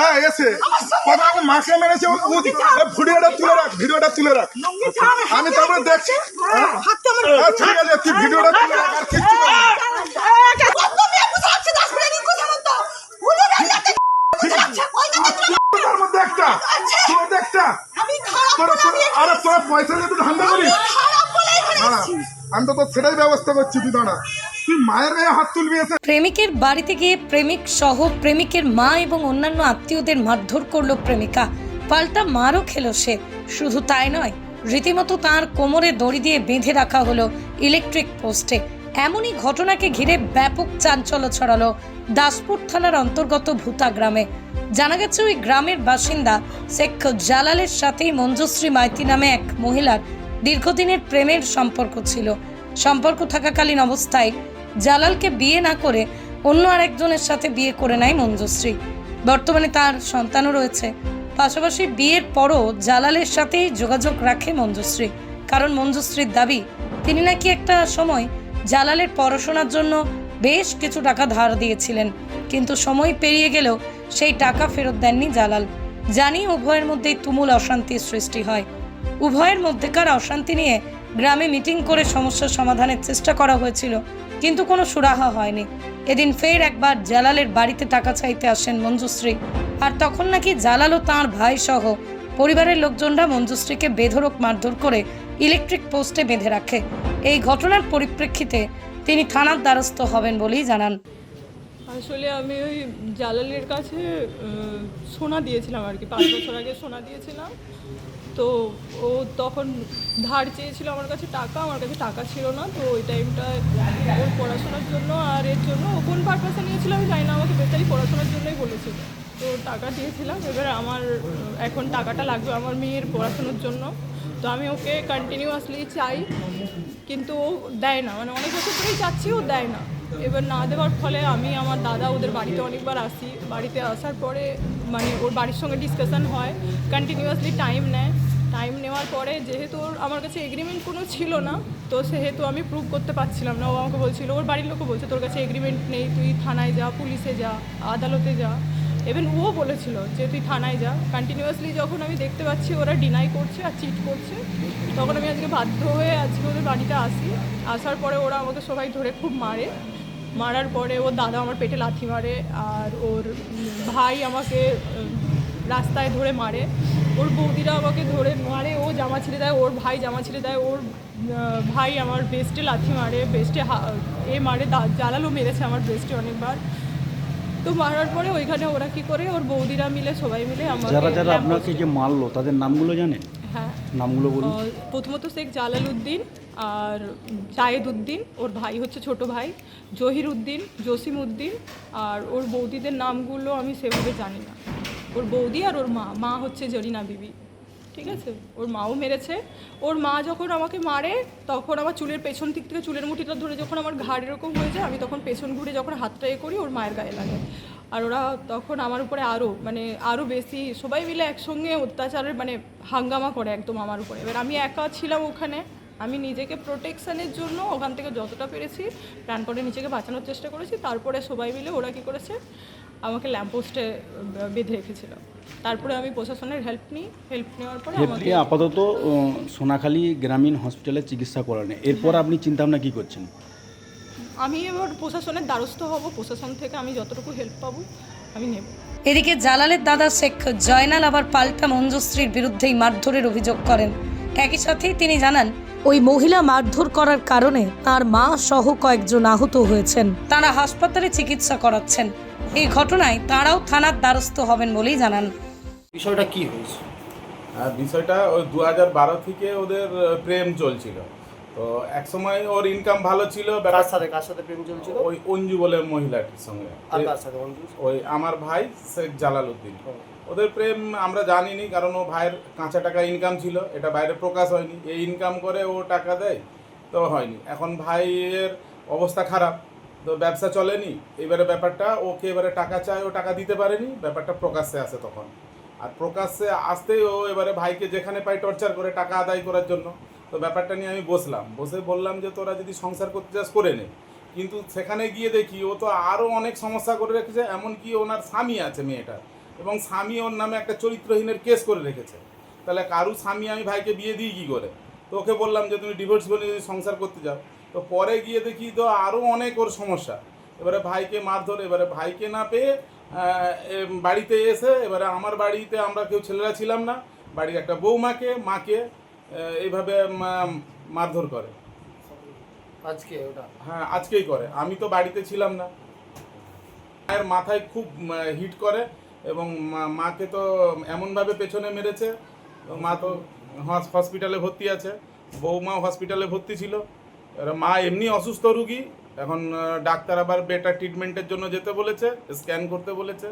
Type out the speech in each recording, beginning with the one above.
হ্যাঁ এসে কথা মাকে মেরেছে ভিডিওটা তুলে রাখ ভিডিওটা তুলে রাখ। আমি তারপরে দেখছি। হ্যাঁ? হ্যাঁ, ঠিক আছে তুই ভিডিওটা তুলে রাখ আর কিচ্ছু আমি তো তোর সেটাই ব্যবস্থা করছি তুই দাঁড়া। মায়ের গায়ে হাত তুলবি প্রেমিকের বাড়িতে গিয়ে প্রেমিক সহ প্রেমিকের মা এবং অন্যান্য আত্মীয়দের মারধর করল প্রেমিকা। পাল্টা মারও খেলো সে। শুধু তাই নয়, রীতিমতো তার কোমরে দড়ি দিয়ে বেঁধে রাখা হলো ইলেকট্রিক পোস্টে। এমনই ঘটনাকে ঘিরে ব্যাপক চাঞ্চল্য ছড়ালো দাসপুর থানার অন্তর্গত ভূতা গ্রামে। জানা গেছে, ওই গ্রামের বাসিন্দা শেখ জালালের সাথেই মঞ্জুশ্রী মাইতি নামে এক মহিলার দীর্ঘদিনের প্রেমের সম্পর্ক ছিল। সম্পর্ক থাকাকালীন অবস্থায় জালালকে বিয়ে না করে অন্য আরেকজনের সাথে বিয়ে করে নেয় মঞ্জুশ্রী। বর্তমানে তার সন্তানও রয়েছে। পাশাপাশি বিয়ের পরও জালালের সাথেই যোগাযোগ রাখে মঞ্জুশ্রী। কারণ মঞ্জুশ্রীর দাবি, তিনি নাকি একটা সময় জালালের পড়াশোনার জন্য বেশ কিছু টাকা ধার দিয়েছিলেন। কিন্তু সময় পেরিয়ে গেলেও সেই টাকা ফেরত দেননি জালাল। জানি উভয়ের মধ্যেই তুমুল অশান্তির সৃষ্টি হয়। উভয়ের মধ্যেকার অশান্তি নিয়ে গ্রামে মিটিং করে সমস্যার সমাধানের চেষ্টা করা হয়েছিল। কিন্তু কোনো সুরাহা হয়নি। এদিন ফের একবার জালালের বাড়িতে টাকা চাইতে আসেন মঞ্জুশ্রী। আর তখন নাকি জালাল ও তাঁর ভাই সহ পরিবারের লোকজনরা মঞ্জুশ্রীকে বেধরক মারধর করে ইলেকট্রিক পোস্টে বেঁধে রাখে। এই ঘটনার পরিপ্রেক্ষিতে তিনি থানার দ্বারস্থ হবেন বলেই জানান। আসলে আমি ওই জালালের কাছে সোনা দিয়েছিলাম আর কি, পাঁচ বছর আগে সোনা দিয়েছিলাম। তো ও তখন ধার চেয়েছিল আমার কাছে টাকা, আমার কাছে টাকা ছিল না, তো ওই টাইমটা ওর পড়াশোনার জন্য আর এর জন্য ও কোন পারপাসে নিয়েছিল আমি জানি না, আমাকে বেচারি পড়াশোনার জন্যই বলেছিল। তো টাকা দিয়েছিলাম, এবার আমার, এখন টাকাটা লাগবে আমার মেয়ের পড়াশোনার জন্য। তো আমি ওকে কন্টিনিউয়াসলি চাই, কিন্তু ও দেয় না মানে অনেক বছর ধরেই চাচ্ছি, ও দেয় না। এবার না দেওয়ার ফলে আমি আমার দাদা ওদের বাড়িতে অনেকবার আসি। বাড়িতে আসার পরে মানে ওর বাড়ির সঙ্গে ডিসকাশন হয় কন্টিনিউয়াসলি টাইম নেয়। টাইম নেওয়ার পরে যেহেতু ওর আমার কাছে এগ্রিমেন্ট কোনো ছিল না, তো সেহেতু আমি প্রুভ করতে পারছিলাম না। ও আমাকে বলছিল, ওর বাড়ির লোকও বলছে, তোর কাছে এগ্রিমেন্ট নেই, তুই থানায় যা, পুলিশে যা, আদালতে যা। ইভেন ও বলেছিল যে, তুই থানায় যা। কন্টিনিউয়াসলি যখন আমি দেখতে পাচ্ছি ওরা ডিনাই করছে আর চিট করছে, তখন আমি আজকে বাধ্য হয়ে আজকে ওদের বাড়িতে আসি। আসার পরে ওরা আমাকে সবাই ধরে খুব মারে। মারার পরে ওর দাদা আমার পেটে লাথি মারে আর ওর ভাই আমাকে রাস্তায় ধরে মারে। ওর বৌদিরা আমাকে ধরে মারে ও জামা ছিঁড়ে দেয় ওর ভাই জামা ছিঁড়ে দেয় ওর ভাই আমার বেস্টে লাথি মারে বেস্টে এ মারে জালালও মেরেছে আমার বেস্টে অনেকবার। তো মারার পরে ওইখানে ওরা কি করে ওর বৌদিরা মিলে সবাই মিলে আমার যারা যারা আপনাকে যে মারলো তাদের নামগুলো জানেন? নামগুলো বলুন। প্রথমত শেখ জালাল উদ্দিন আর জায়েদ উদ্দিন ওর ভাই হচ্ছে ছোট ভাই জহির উদ্দিন জসিম উদ্দিন আর ওর বৌদিদের নামগুলো আমি সেভাবে জানি না। ওর বৌদি আর ওর মা মা হচ্ছে জরিনা বিবি ঠিক আছে? ওর মাও মেরেছে। ওর মা যখন আমাকে মারে তখন আমার চুলের পেছন দিক থেকে চুলের মুঠিটা ধরে যখন আমার ঘাড় এরকম হয়ে যায় আমি তখন পেছন ঘুরে যখন হাতটা এ করি ওর মায়ের গায়ে লাগে। আর ওরা তখন আমার উপরে আরও মানে আরও বেশি সবাই মিলে একসঙ্গে অত্যাচারের মানে হাঙ্গামা করে একদম আমার উপরে। এবার আমি একা ছিলাম ওখানে আমি নিজেকে প্রোটেকশানের জন্য ওখান থেকে যতটা পেরেছি প্রাণপণে নিজেকে বাঁচানোর চেষ্টা করেছি তারপরে সবাই মিলে ওরা কী করেছে আমাকে ল্যাম্পপোস্টে বেঁধে রেখেছিল। তারপরে আমি প্রশাসনের হেল্প নিই হেল্প নেওয়ার পরে আমাকে আপাতত সোনাখালী গ্রামীণ হসপিটালে চিকিৎসা করালেন এরপর আপনি চিন্তাভাবনা কী করছেন? আমি এবার প্রশাসনের দ্বারস্থ হব প্রশাসন থেকে আমি যতটুকু হেল্প পাবো আমি নেব। এদিকে জালালের দাদা শেখ জয়নাল আবার পাল্টা মঞ্জুশ্রীর বিরুদ্ধেই মারধরের অভিযোগ করেন। একই সাথেই তিনি জানান ওই মহিলা মারধর করার কারণে তার মা সহ কয়েকজন আহত হয়েছেন। তারা হাসপাতালে চিকিৎসা করাচ্ছেন। এই ঘটনায় তারাও থানার দ্বারস্থ হবেন বলেই জানান। বিষয়টা কি হয়েছে? বিষয়টা ওই দু হাজার বারো থেকে ওদের প্রেম চলছিল। তো এক সময় ওর ইনকাম ভালো ছিল কার সাথে? কার সাথে প্রেম চলছিল? ওই অঞ্জু বলে মহিলাটির সঙ্গে। আর কার সাথে অঞ্জু? ওই আমার ভাই শেখ জালাল উদ্দিন ওদের প্রেম আমরা জানিনি কারণ ও ভাইয়ের কাঁচা টাকা ইনকাম ছিল এটা বাইরে প্রকাশ হয়নি। এই ইনকাম করে ও টাকা দেয় তো হয়নি। এখন ভাইয়ের অবস্থা খারাপ তো ব্যবসা চলেনি। এবারে ব্যাপারটা ওকে এবারে টাকা চায় ও টাকা দিতে পারেনি। ব্যাপারটা প্রকাশ্যে আসে তখন। আর প্রকাশ্যে আসতেই ও এবারে ভাইকে যেখানে পাই টর্চার করে টাকা আদায় করার জন্য। তো ব্যাপারটা নিয়ে আমি বসলাম। বসে বললাম যে, তোরা যদি সংসার করতে চাস, করে নে। কিন্তু সেখানে গিয়ে দেখি, ও তো আরও অনেক সমস্যা করে রেখেছে, এমনকি ওনার স্বামী আছে মেয়েটার এবং স্বামী ওর নামে একটা চরিত্রহীনের কেস করে রেখেছে। তাহলে কারু স্বামী আমি ভাইকে বিয়ে দিই কী করে? তো ওকে বললাম যে, তুমি ডিভোর্স বলে যদি সংসার করতে যাও। তো পরে গিয়ে দেখি তো আরও অনেক ওর সমস্যা। এবারে ভাইকে মারধর, এবারে ভাইকে না পেয়ে বাড়িতে এসে, এবারে আমার বাড়িতে আমরা কেউ ছেলেরা ছিলাম না। বাড়ির একটা বৌমাকে, মাকে এইভাবে মারধর করে। আজকে ওটা? হ্যাঁ আজকেই করে। আমি তো বাড়িতে ছিলাম না। মায়ের মাথায় খুব হিট করে এবং মাকে তো এমনভাবে পেছনে মেরেছে। মা তো হসপিটালে ভর্তি আছে। বৌমা হসপিটালে ভর্তি ছিল। এবার মা এমনি অসুস্থ রুগী। এখন ডাক্তার আবার বেটার ট্রিটমেন্টের জন্য যেতে বলেছে স্ক্যান করতে বলেছে।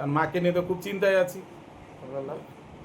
আর মাকে নিয়ে তো খুব চিন্তায় আছি।